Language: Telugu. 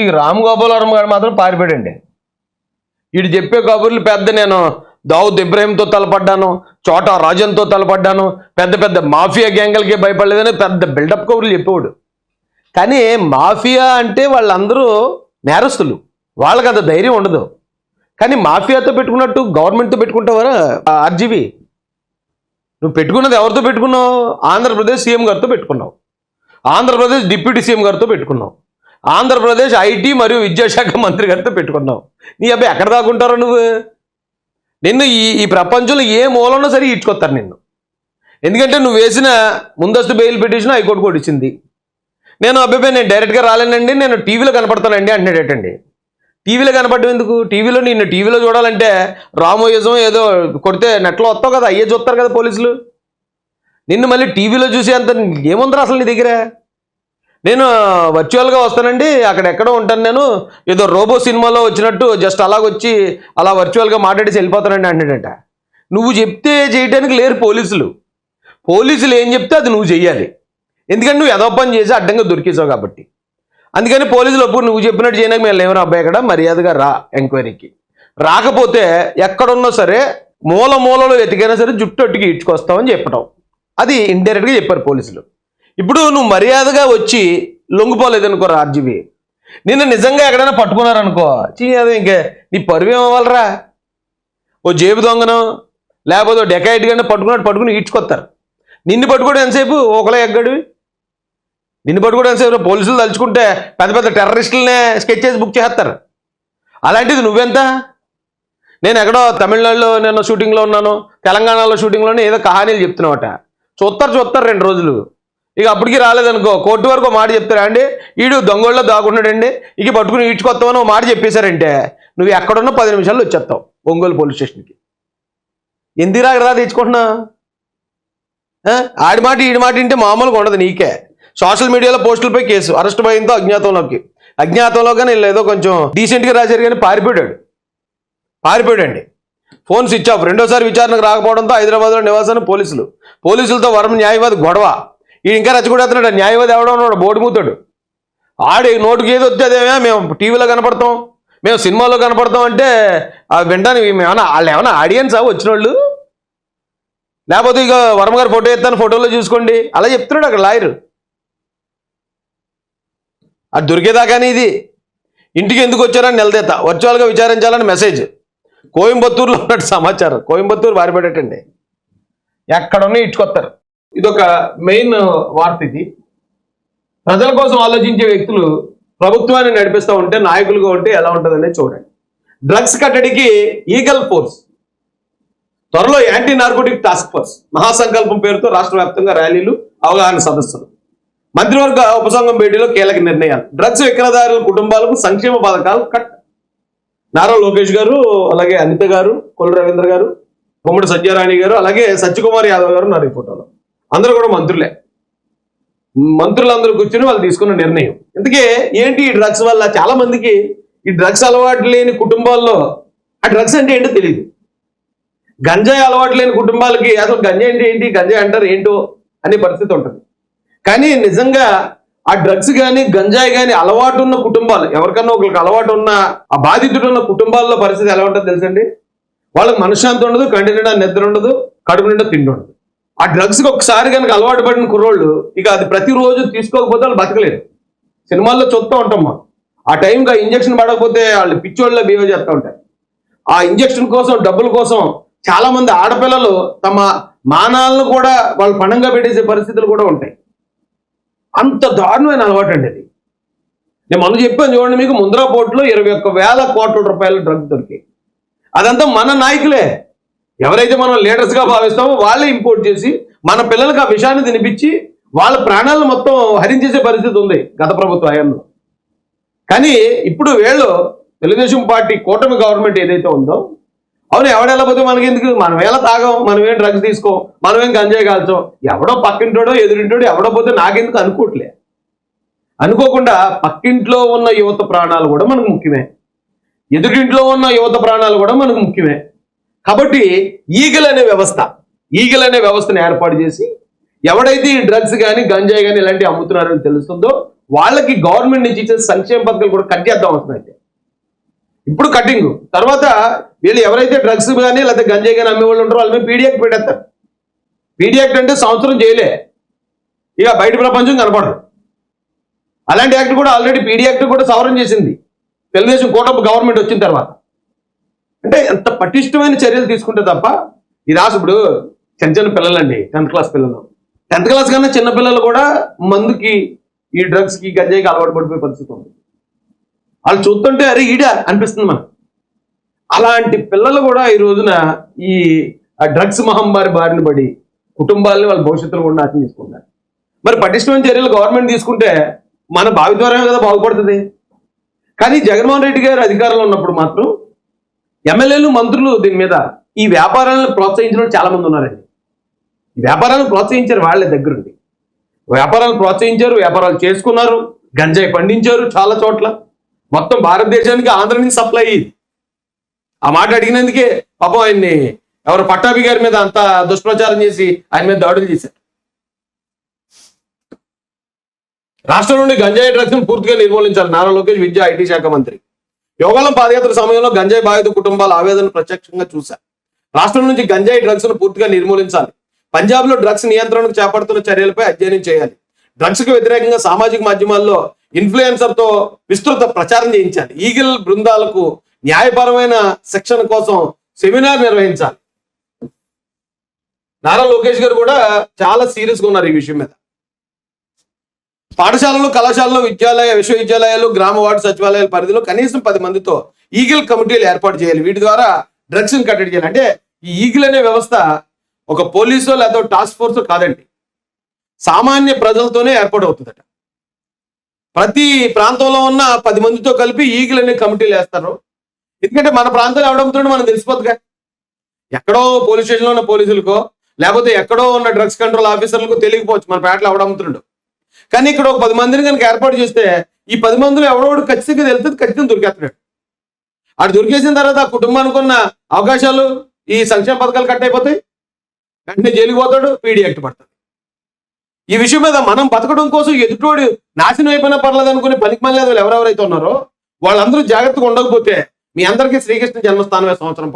ఈ రామ్ గోపాల్ వర్మ గారు మాత్రం పారిపోయాడండి. వీడు చెప్పే కబుర్లు పెద్ద నేను దావుద్ ఇబ్రాహీంతో తలపడ్డాను చోటా రాజన్తో తలపడ్డాను పెద్ద పెద్ద మాఫియా గ్యాంగులకే భయపడలేదని పెద్ద బిల్డప్ కబుర్లు చెప్పేవాడు. కానీ మాఫియా అంటే వాళ్ళందరూ నేరస్తులు వాళ్ళకి అంత ధైర్యం ఉండదు. కానీ మాఫియాతో పెట్టుకున్నట్టు గవర్నమెంట్తో పెట్టుకుంటావరా? ఆర్జీవి నువ్వు పెట్టుకున్నది ఎవరితో పెట్టుకున్నావు? ఆంధ్రప్రదేశ్ సీఎం గారితో పెట్టుకున్నావు. ఆంధ్రప్రదేశ్ డిప్యూటీ సీఎం గారితో పెట్టుకున్నావు. ఆంధ్రప్రదేశ్ ఐటీ మరియు విద్యాశాఖ మంత్రి గారితో పెట్టుకున్నావు నీ అబ్బాయి ఎక్కడ దాక్కుంటారో నువ్వు? నిన్ను ఈ ఈ ప్రపంచంలో ఏ మూలన్నా సరే ఈడ్చుకొస్తారు నిన్ను. ఎందుకంటే నువ్వు వేసిన ముందస్తు బెయిల్ పిటిషన్ హైకోర్టు కూడా ఇచ్చింది. నేను అబ్బాయి నేను డైరెక్ట్గా రాలేనండి నేను టీవీలో కనపడతానండి అంటున్నాడేటండి టీవీలో కనపడడం ఎందుకు? టీవీలో నిన్ను టీవీలో చూడాలంటే రామోయిజం ఏదో కొడితే నెట్లో వస్తావు కదా అయ్యే చూస్తారు కదా పోలీసులు. నిన్ను మళ్ళీ టీవీలో చూసే అంత ఏముందరా అసలు నీ దగ్గర? నేను వర్చువల్గా వస్తానండి. అక్కడ ఎక్కడో ఉంటాను నేను. ఏదో రోబో సినిమాలో వచ్చినట్టు జస్ట్ అలాగొచ్చి అలా వర్చువల్గా మాట్లాడేసి వెళ్ళిపోతానండి అంటాడట. నువ్వు చెప్తే చేయడానికి లేరు పోలీసులు. పోలీసులు ఏం చెప్తే అది నువ్వు చెయ్యాలి. ఎందుకంటే నువ్వు ఎదో పని చేసి అడ్డంగా దొరికేసావు కాబట్టి. అందుకని పోలీసులు అప్పుడు నువ్వు చెప్పినట్టు చేయడానికి మేము లేవరు అబ్బాయి అక్కడ? మర్యాదగా రా ఎంక్వైరీకి. రాకపోతే ఎక్కడున్నా సరే మూల మూలలో వెతికైనా సరే జుట్టు అట్టుకి ఇచ్చుకొస్తామని చెప్పడం అది ఇండైరెక్ట్గా చెప్పారు పోలీసులు. ఇప్పుడు నువ్వు మర్యాదగా వచ్చి లొంగిపోలేదనుకో రాజీవి నిన్ను నిజంగా ఎక్కడైనా పట్టుకున్నారనుకో. చీ ఇంకే. నీ పరువు ఏమవ్వాలరా? ఓ జేబు దొంగను లేకపోతే డెకాయిట్ కానీ పట్టుకున్నట్టు పట్టుకుని ఈడ్చుకొస్తారు నిన్ను పట్టుకోవడం ఎంతసేపు ఒకలే ఎగ్గడివి? నిన్ను పట్టుకోవడం ఎంతసేపు పోలీసులు తలుచుకుంటే పెద్ద పెద్ద టెర్రరిస్టులనే స్కెచ్ చేసి బుక్ చేస్తారు అలాంటిది నువ్వెంత? నేను ఎక్కడో తమిళనాడులో నేను షూటింగ్లో ఉన్నాను తెలంగాణలో షూటింగ్లోనే ఏదో కహానీలు చెప్తున్నావట చూస్తారు చూస్తారు రెండు రోజులు. ఇక అప్పటికి రాలేదనుకో కోర్టు వరకు మాట చెప్తారా అండి? ఈడు దొంగోళ్ళలో దాగున్నాడండి. ఇక పట్టుకుని ఈడ్చుకొస్తామని ఒక మాట చెప్పేశారంటే నువ్వు ఎక్కడున్నా పది నిమిషాల్లో వచ్చేస్తావు ఒంగోలు పోలీస్ స్టేషన్కి. ఎందుకు రాగరా తెచ్చుకుంటున్నా ఆడి మాట ఈడి మాట వింటే మామూలుగా ఉండదు నీకే. సోషల్ మీడియాలో పోస్టులపై కేసు. అరెస్ట్ భయంతో అజ్ఞాతంలోకి. అజ్ఞాతంలో కానీ ఏదో కొంచెం డీసెంట్గా రాశారు కానీ పారిపోయాడు. పారిపోయాడండి. Phone switch off. రెండోసారి విచారణకు రాకపోవడంతో హైదరాబాద్లో నివాసాన్ని పోలీసులు. పోలీసులతో వరం న్యాయవాది గొడవ. ఈ ఇంకా రచ్చగొడేస్తున్నాడు న్యాయవాది ఎవడో ఉన్నాడు బోర్డు మూతాడు. ఆడి నోటుకి ఏది వచ్చేదేమే మేము టీవీలో కనపడతాం మేము సినిమాలో కనపడతాం అంటే అవి వినడానికి మేము వాళ్ళు ఏమైనా ఆడియన్సా వచ్చిన వాళ్ళు లేకపోతే ఇక వర్మగారు ఫోటో ఎత్తాను ఫోటోలో చూసుకోండి. అలా చెప్తున్నాడు అక్కడ లాయర్. అది దొరికేదాకానే ఇది ఇంటికి ఎందుకు వచ్చారని నిలదీత. వర్చువల్గా విచారించాలని మెసేజ్. కోయంబత్తూరులో ఉన్నట్టు సమాచారం. కోయంబత్తూరు పారిపడేటండి ఎక్కడున్నా ఇటుకొస్తారు ఇది ఒక మెయిన్ వార్త ఇది ప్రజల కోసం ఆలోచించే వ్యక్తులు ప్రభుత్వాన్ని నడిపిస్తూ ఉంటే నాయకులుగా ఉంటే ఎలా ఉంటుందనే చూడండి. డ్రగ్స్ కట్టడికి ఈగల్ ఫోర్స్ త్వరలో యాంటీ నార్కోటిక్ టాస్క్ ఫోర్స్ మహాసంకల్పం పేరుతో రాష్ట్ర వ్యాప్తంగా ర్యాలీలు అవగాహన సదస్సులు. మంత్రివర్గ ఉపసంఘం భేటీలో కీలక నిర్ణయాలు. డ్రగ్స్ విక్రయదారుల కుటుంబాలకు సంక్షేమ పథకాలు కట్ నారా లోకేష్ గారు అలాగే అనిత గారు కొల్లు రవీంద్ర గారు కొమ్మడి సత్యారాణి గారు అలాగే సత్యకుమార్ యాదవ్ గారు ఉన్నారు ఈ ఫోటోలో. అందరూ కూడా మంత్రులే. మంత్రులందరూ కూర్చుని వాళ్ళు తీసుకున్న నిర్ణయం. ఇందుకే ఏంటి ఈ డ్రగ్స్ వల్ల చాలా మందికి ఈ డ్రగ్స్ అలవాటు లేని కుటుంబాల్లో ఆ డ్రగ్స్ అంటే ఏంటో తెలియదు గంజాయి అలవాటు లేని కుటుంబాలకి అసలు గంజాయి అంటే ఏంటి గంజాయి అంటారు ఏంటో అనే పరిస్థితి ఉంటుంది. కానీ నిజంగా ఆ డ్రగ్స్ కానీ గంజాయి కానీ అలవాటు ఉన్న కుటుంబాలు ఎవరికన్నా ఒకరికి అలవాటు ఉన్న ఆ బాధితుడు ఉన్న కుటుంబాల్లో పరిస్థితి ఎలా ఉంటుందో తెలుసండి? వాళ్ళకి మనశ్శాంతి ఉండదు కంటి నిండా నిద్ర ఉండదు కడుపు నిండా తిండి ఉండదు. ఆ డ్రగ్స్కి ఒకసారి కనుక అలవాటు పడిన కుర్రోళ్ళు ఇక అది ప్రతిరోజు తీసుకోకపోతే వాళ్ళు బతకలేరు. సినిమాల్లో చూస్తూ ఉంటాం మనం. ఆ టైంకి ఆ ఇంజక్షన్ పడకపోతే వాళ్ళు పిచ్చోళ్ళ బిహేవ్ చేస్తూ ఉంటారు. ఆ ఇంజక్షన్ కోసం డబ్బుల కోసం చాలా మంది ఆడపిల్లలు తమ మానాలను కూడా వాళ్ళు పణంగా పెట్టేసే పరిస్థితులు కూడా ఉంటాయి. అంత దారుణమైన అలవాటు అండి అది. నేను మనం చెప్పాను చూడండి మీకు ముంద్రా పోర్టులో ఇరవై ఒక్క వేల కోట్ల రూపాయల డ్రగ్ దొరికాయి. అదంతా మన నాయకులే. ఎవరైతే మనం లీడర్స్గా భావిస్తామో వాళ్ళే ఇంపోర్ట్ చేసి మన పిల్లలకు ఆ విషయాన్ని తినిపించి వాళ్ళ ప్రాణాలను మొత్తం హరించేసే పరిస్థితి ఉంది గత ప్రభుత్వ హయాంలో. కానీ ఇప్పుడు వీళ్ళు తెలుగుదేశం పార్టీ కూటమి గవర్నమెంట్ ఏదైతే ఉందో అవును ఎవడెళ్ళకపోతే మనకి ఎందుకు? మనం ఎలా తాగం? మనం ఏం డ్రగ్స్ తీసుకోం? మనం ఏం గంజాయి కాల్చాం? ఎవడో పక్కింటోడో ఎదురింటోడో ఎవడో పోతే నాకెందుకు అనుకోవట్లే అనుకోకుండా పక్కింట్లో ఉన్న యువత ప్రాణాలు కూడా మనకు ముఖ్యమే. ఎదురింట్లో ఉన్న యువత ప్రాణాలు కూడా మనకు ముఖ్యమే. కాబట్టి ఈగల్ అనే వ్యవస్థ ఈగల్ అనే వ్యవస్థను ఏర్పాటు చేసి ఎవడైతే ఈ డ్రగ్స్ కానీ గంజాయి కానీ ఇలాంటివి అమ్ముతున్నారని తెలుస్తుందో వాళ్ళకి గవర్నమెంట్ నుంచి ఇచ్చే సంక్షేమ పథకాలు కూడా కట్ చేద్దాం అవుతున్నాయి ఇప్పుడు కటింగ్ తర్వాత వీళ్ళు ఎవరైతే డ్రగ్స్ కానీ లేకపోతే గంజాయి కానీ అమ్మే వాళ్ళు ఉంటారో వాళ్ళ మీద పీడియాక్ట్ పెట్టేస్తారు. పీడియాక్ట్ అంటే సంవత్సరం చేయలే ఇక బయట ప్రపంచం కనపడదు. అలాంటి యాక్ట్ కూడా ఆల్రెడీ పీడీ యాక్ట్ కూడా సవరణ చేసింది. తెలుగుదేశం కూటమి గవర్నమెంట్ వచ్చిన తర్వాత. అంటే ఎంత పటిష్టమైన చర్యలు తీసుకుంటే తప్ప ఈ రాసు ఇప్పుడు చిన్న చిన్న పిల్లలండి టెన్త్ క్లాస్ పిల్లలు. టెన్త్ క్లాస్ కన్నా చిన్న పిల్లలు కూడా మందుకి ఈ డ్రగ్స్కి గంజాయికి అలవాటు పడిపోయే పరిస్థితి ఉంది. వాళ్ళు చూస్తుంటే అరే ఈడా అనిపిస్తుంది మనకు. అలాంటి పిల్లలు కూడా ఈ రోజున ఈ డ్రగ్స్ మహమ్మారి బారిన పడి కుటుంబాలని వాళ్ళ భవిష్యత్తులో కూడా నాశనం చేసుకుంటారు మరి పటిష్టమైన చర్యలు గవర్నమెంట్ తీసుకుంటే మన భావిద్వారమే కదా బాగుపడుతుంది. కానీ జగన్మోహన్ రెడ్డి గారు అధికారంలో ఉన్నప్పుడు మాత్రం ఎమ్మెల్యేలు మంత్రులు దీని మీద ఈ వ్యాపారాలను ప్రోత్సహించిన చాలా మంది ఉన్నారండి. వ్యాపారాలను ప్రోత్సహించారు వాళ్ళే దగ్గరుండి. వ్యాపారాలు ప్రోత్సహించారు వ్యాపారాలు చేసుకున్నారు గంజాయి పండించారు చాలా చోట్ల. మొత్తం భారతదేశానికి ఆంధ్ర నుంచి సప్లై అయ్యింది. ఆ మాట అడిగినందుకే పాపం ఆయన్ని ఎవరు పట్టాభి గారి మీద అంత దుష్ప్రచారం చేసి ఆయన మీద దాడులు చేశారు. రాష్ట్రం నుండి గంజాయి డ్రగ్స్ పూర్తిగా నిర్మూలించాలి. నారా లోకేష్ విద్యా ఐటీ శాఖ మంత్రి. యోగాలం పాదయాత్ర సమయంలో గంజాయి బాధిత కుటుంబాల ఆవేదన ప్రత్యక్షంగా చూశారు రాష్ట్రం నుంచి గంజాయి డ్రగ్స్ను పూర్తిగా నిర్మూలించాలి. పంజాబ్లో డ్రగ్స్ నియంత్రణకు చేపడుతున్న చర్యలపై అధ్యయనం చేయాలి. డ్రగ్స్కు వ్యతిరేకంగా సామాజిక మాధ్యమాల్లో ఇన్ఫ్లుయెన్సర్తో విస్తృత ప్రచారం చేయించాలి. ఈగిల్ బృందాలకు న్యాయపరమైన శిక్షణ కోసం సెమినార్ నిర్వహించాలి. నారా లోకేష్ గారు కూడా చాలా సీరియస్గా ఉన్నారు ఈ విషయం మీద. పాఠశాలలు కళాశాలలో విద్యాలయ విశ్వవిద్యాలయాలు గ్రామ వార్డు సచివాలయాల పరిధిలో కనీసం పది మందితో ఈగిల్ కమిటీలు ఏర్పాటు చేయాలి. వీటి ద్వారా డ్రగ్స్ని కట్టడి చేయాలి. అంటే ఈ ఈగిల్ అనే వ్యవస్థ ఒక పోలీసో లేదా టాస్క్ ఫోర్స్ కాదండి. సామాన్య ప్రజలతోనే ఏర్పాటవుతుందట ప్రతి ప్రాంతంలో ఉన్న పది మందితో కలిపి ఈగిల్ అనే కమిటీలు వేస్తారు. ఎందుకంటే మన ప్రాంతంలో ఎవడమ్ముతున్నాడో మనం తెలిసిపోతుందిగా ఎక్కడో పోలీస్ స్టేషన్లో ఉన్న పోలీసులకో లేకపోతే ఎక్కడో ఉన్న డ్రగ్స్ కంట్రోల్ ఆఫీసర్లకు తెలియకపోవచ్చు. మన పేటలో ఎవడమ్ముతున్నాడు కానీ ఇక్కడ ఒక పది మందిని కనుక ఏర్పాటు చేస్తే ఈ పది మందిలో ఎవడోడు ఖచ్చితంగా వెళ్తుంది ఖచ్చితంగా దొరికేస్తున్నాడు ఆడు దొరికేసిన తర్వాత ఆ కుటుంబానికి ఉన్న అవకాశాలు ఈ సంక్షేమ పథకాలు కట్ అయిపోతాయి. వెంటనే జైలుకి పోతాడు పీడీ యాక్ట్ పడతాడు. ఈ విషయం మీద మనం బతకడం కోసం ఎదుటోడు నాశనం అయిపోయినా పర్లేదు అనుకునే పనికి మళ్ళీ ఎవరెవరైతే ఉన్నారో వాళ్ళందరూ జాగ్రత్తగా ఉండకపోతే మీ అందరికీ శ్రీకృష్ణ జన్మస్థానమే సంవత్సరం